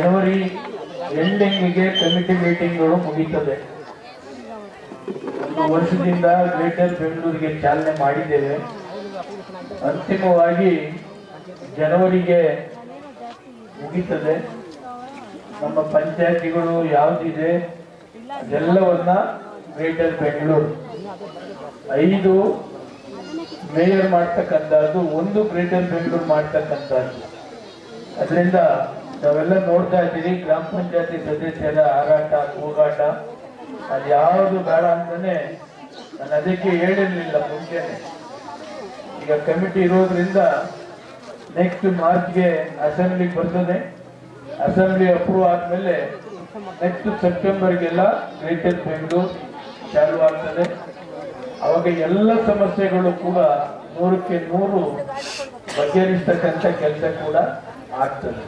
ಜನವರಿ ಎಂಡಿಂಗಿಗೆ committee ಮೀಟಿಂಗ್ಗಳು ಮುಗೀತದೆ. ಒಂದು ವರ್ಷದಿಂದ greater ಬೆಂಗಳೂರಿಗೆ ಚಾಲನೆ ಮಾಡಿದ್ದೇವೆ. ಅಂತಿಮವಾಗಿ ಜನವರಿಗೆ ಮುಗೀತದೆ. ನಮ್ಮ ಪಂಚಾಯತಿಗಳು ಯಾವುದಿದೆ ಅದೆಲ್ಲವನ್ನ ಗ್ರೇಟರ್ ಬೆಂಗಳೂರು ಐದು ಮೇಯರ್ ಮಾಡ್ತಕ್ಕಂಥದ್ದು, ಒಂದು ಗ್ರೇಟರ್ ಬೆಂಗಳೂರು ಮಾಡ್ತಕ್ಕಂಥದ್ದು. ಅದರಿಂದ ನಾವೆಲ್ಲ ನೋಡ್ತಾ ಇದ್ದೀವಿ, ಗ್ರಾಮ ಪಂಚಾಯತಿ ಸದಸ್ಯರ ಹಾರಾಟ ಹೋಗಾಟ ಅದು ಯಾವುದು ಬೇಡ ಅಂತಾನೆ ನಾನು ಅದಕ್ಕೆ ಹೇಳಿರ್ಲಿಲ್ಲ ಮುಂಚೆನೆ. ಈಗ ಕಮಿಟಿ ಇರೋದ್ರಿಂದ ನೆಕ್ಸ್ಟ್ ಮಾರ್ಚ್ಗೆ ಅಸೆಂಬ್ಲಿಗೆ ಬರ್ತದೆ. ಅಸೆಂಬ್ಲಿ ಅಪ್ರೂವ್ ಆದ್ಮೇಲೆ ನೆಕ್ಸ್ಟ್ ಸೆಪ್ಟೆಂಬರ್ಗೆಲ್ಲ ಗ್ರೇಟರ್ ಬೆಂಗಳೂರು ಚಾಲು ಆಗ್ತದೆ. ಅವಾಗ ಎಲ್ಲ ಸಮಸ್ಯೆಗಳು ಕೂಡ ನೂರಕ್ಕೆ ನೂರು ಬಗೆಹರಿಸ್ತಕ್ಕಂಥ ಕೆಲಸ ಕೂಡ ಆಗ್ತದೆ.